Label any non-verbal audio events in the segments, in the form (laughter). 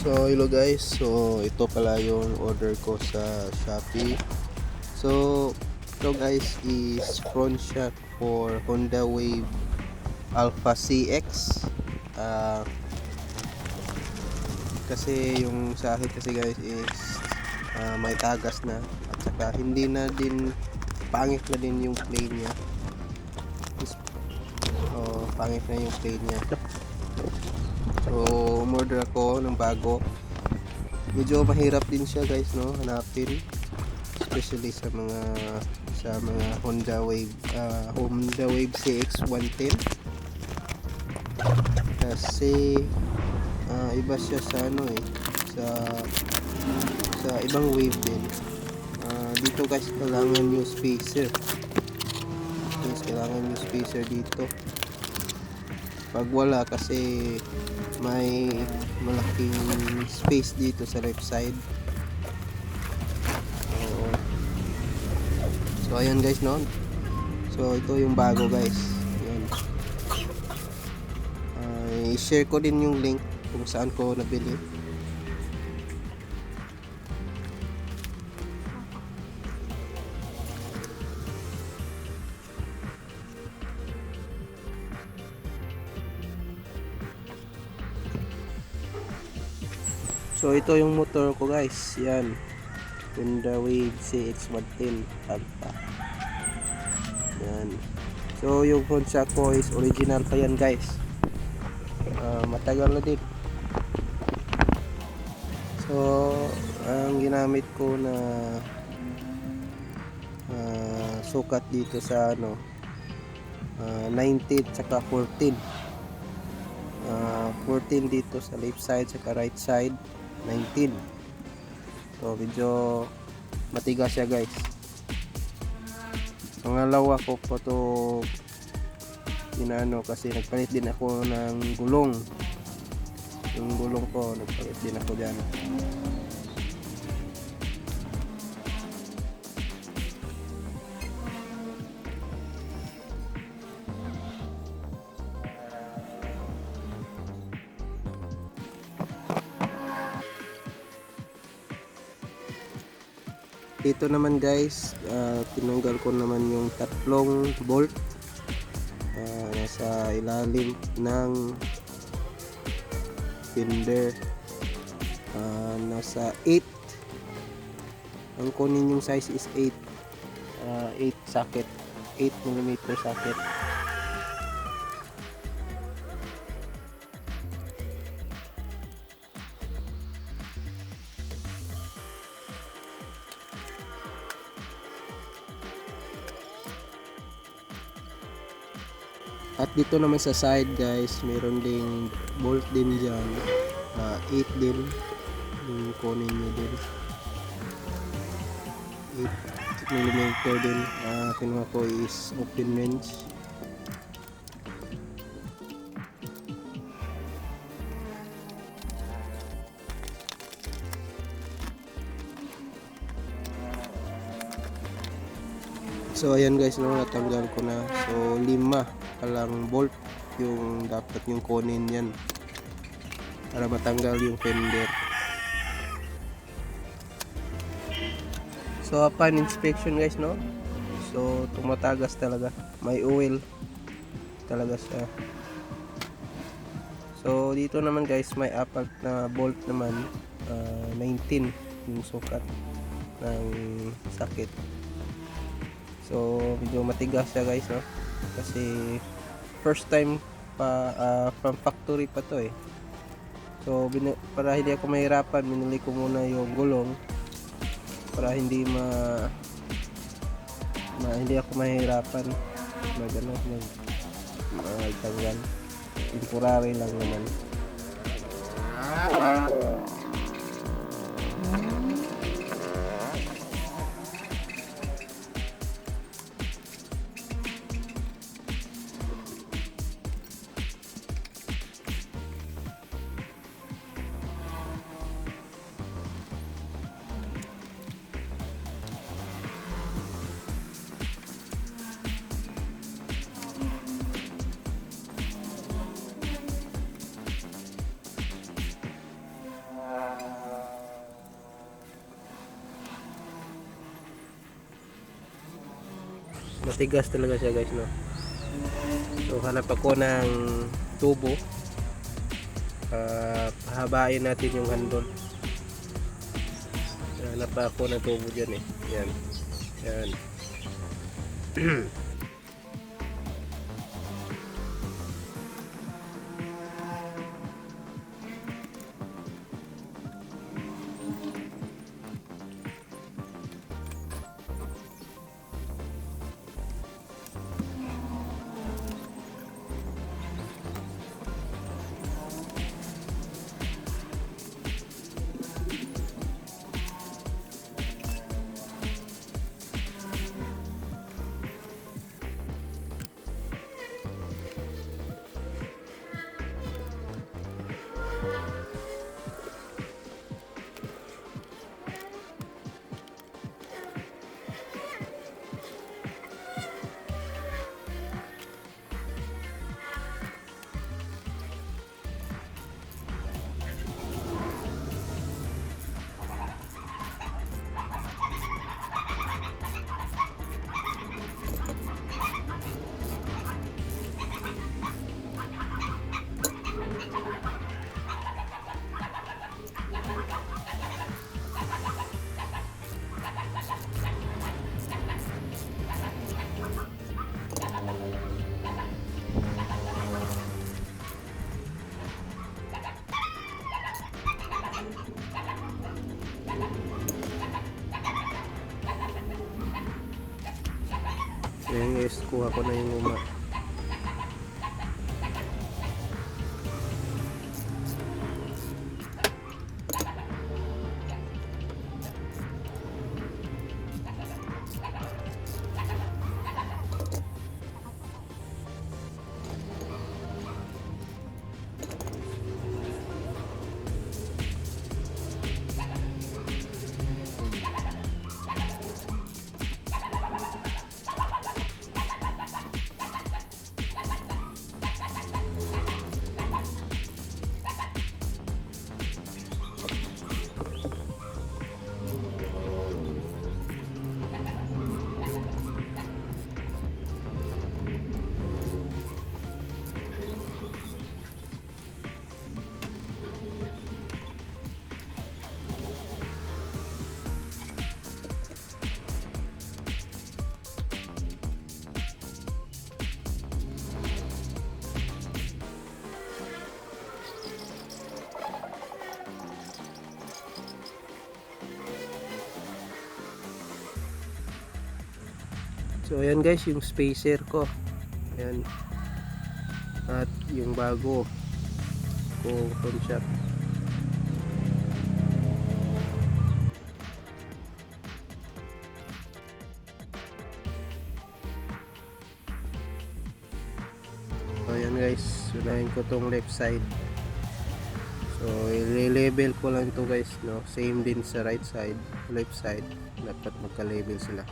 So hello guys, so ito pala yung order ko sa Shopee. So ito guys is front shot for Honda Wave Alpha CX. Ah, kasi yung sa akin kasi guys is ah, may tagas na at saka hindi na din pangit na din yung plane niya. Oh, pangit na yung plane niya. So, umorder ako ng bago. Medyo mahirap din siya guys, no? Hanapin. Especially sa mga sa mga Honda Wave ah, Honda Wave CX 110. Kasi ah, iba siya sa ano eh sa sa ibang wave din. Ah, dito guys kailangan yung spacer. Guys, kailangan yung spacer dito pag wala kasi may malaking space dito sa left side. So ayan guys no? So ito yung bago guys. Ayan. Ah, i-share ko din yung link kung saan ko nabili So ito yung motor ko guys. Yan. Honda Wave CX110 Alpha. Yan. So yung shock ko is original pa yan guys. Ah, matagal na din. So ang ginamit ko na ah, sukat dito sa ano ah, 19 tsaka 14 Ah, 14 dito sa left side saka right side 19 so medyo matigas siya guys. Pangalawa ko po to inaano kasi nagpalit din ako ng gulong. Yung gulong ko nagpalit din ako dyan dito naman guys ah, tinanggal ko naman yung tatlong bolt ah, nasa ilalim ng fender. Ah, nasa 8 ang kunin yung size is 8 ah, 8 socket. 8 mm socket Dito naman sa side guys, meron ding bolt din dyan. Ah, 8 din. Yung kunin nyo din. 8 mm din. Ah, kinuha ko is open range. So ayan guys, no, natanggal ko na. So lima palang bolt yung dapat yung kunin yan para matanggal yung fender. So upon inspection guys, no. So tumatagas talaga. May oil talaga siya. So dito naman guys, may apat na bolt naman ah, 19 yung sukat ng sakit. So, medyo matigas siya guys, no? Kasi first time pa ah, from factory pa to eh. So, binu- para hindi ako mahirapan, binili ko muna yung gulong para hindi ma, ma hindi ako mahirapan mag ano mag magtanggal temporary lang naman matigas talaga siya guys no? So hanap ako ng tubo. Uh, pahabain natin yung handle. Hanap ako ng tubo dyan eh. Yan. Yan (clears throat) is, kuha ko na yung uma. So ayan guys yung spacer ko. Ayan. At yung bago kong phone shop. So ayan guys, unahin ko tong left side. So i-level ko lang to guys, no. Same din sa right side, left side. Dapat magka-level sila.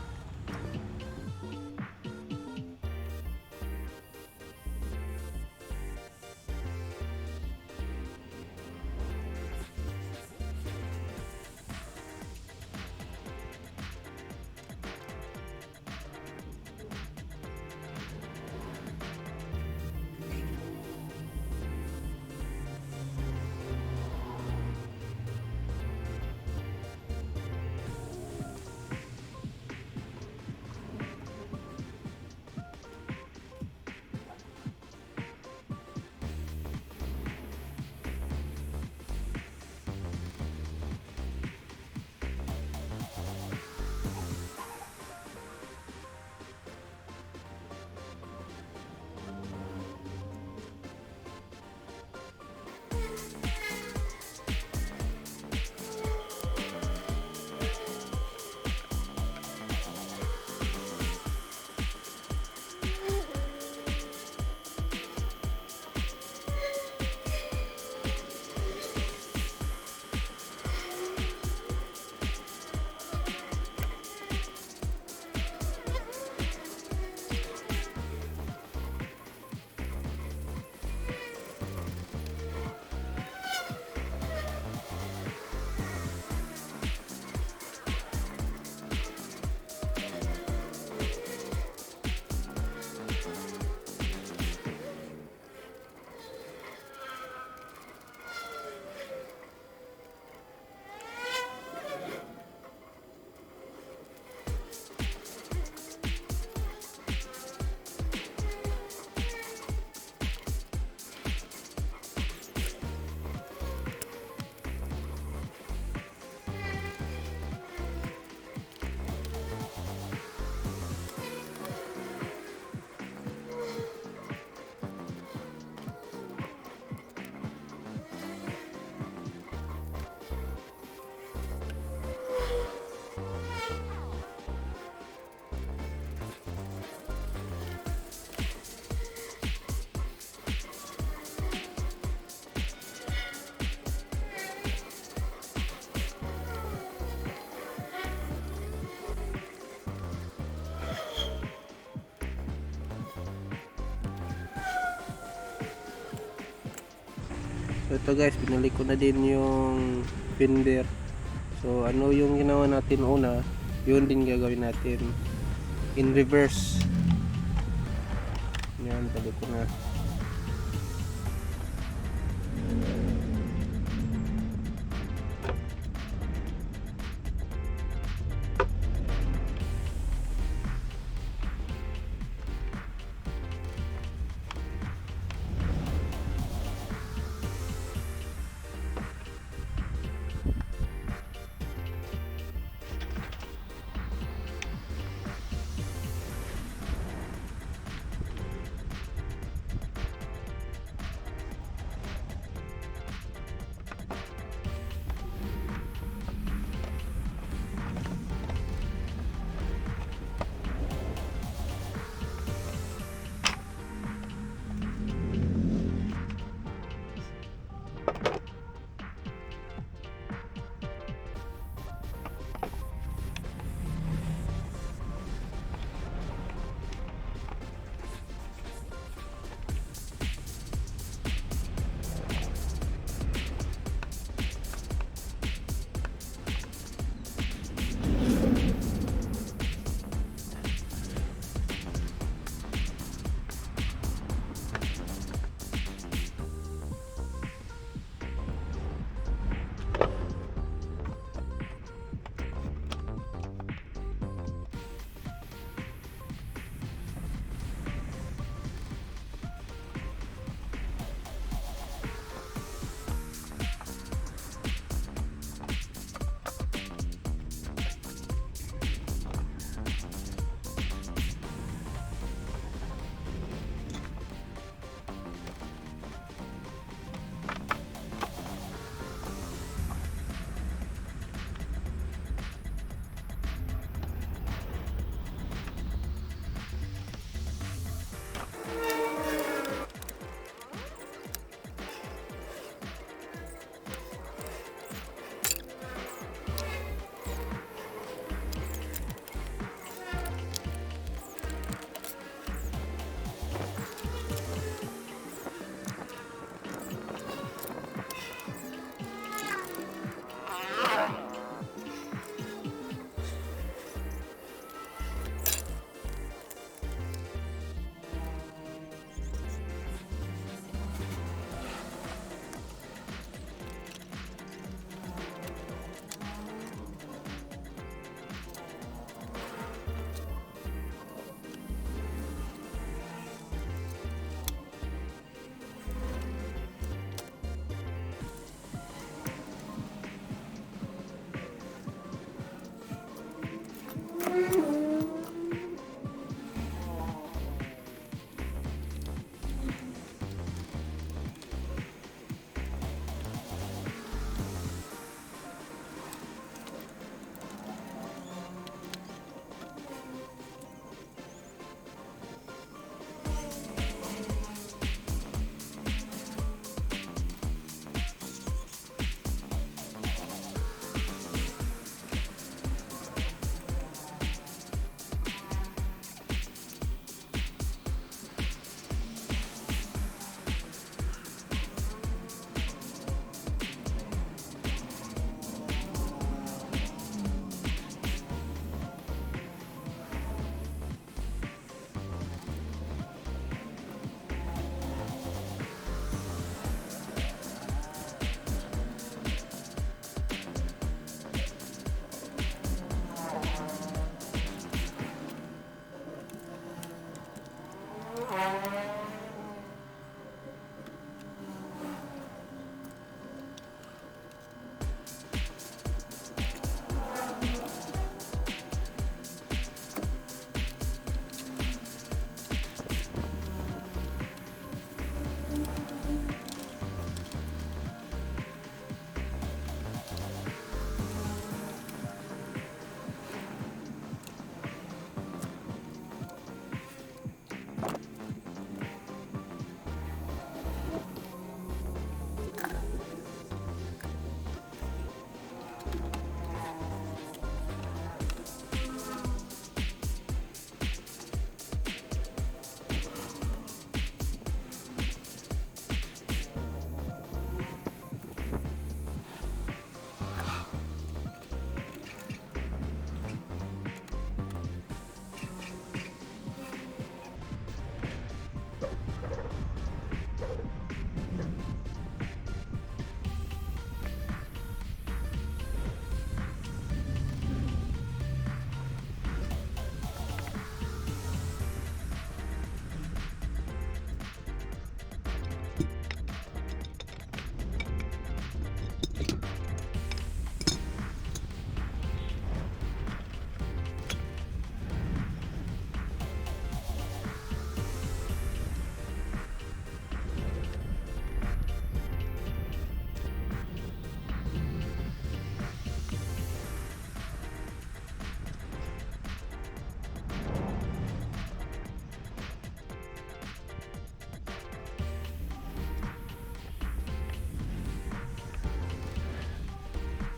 So ito guys, binalik ko na din yung fender. So ano yung ginawa natin una, yun din gagawin natin in reverse. Yan, balik ko na.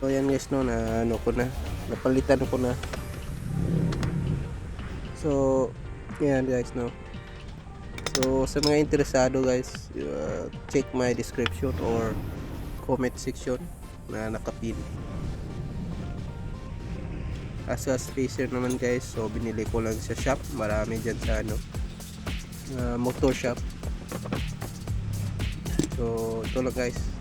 So yan guys no na ano ko na napalitan ko na. So yan guys no. So sa mga interesado guys, uh, check my description or comment section na nakapin. As a spacer naman guys, so binili ko lang sa shop. Marami dyan sa ano, uh, motor shop. So ito lang guys.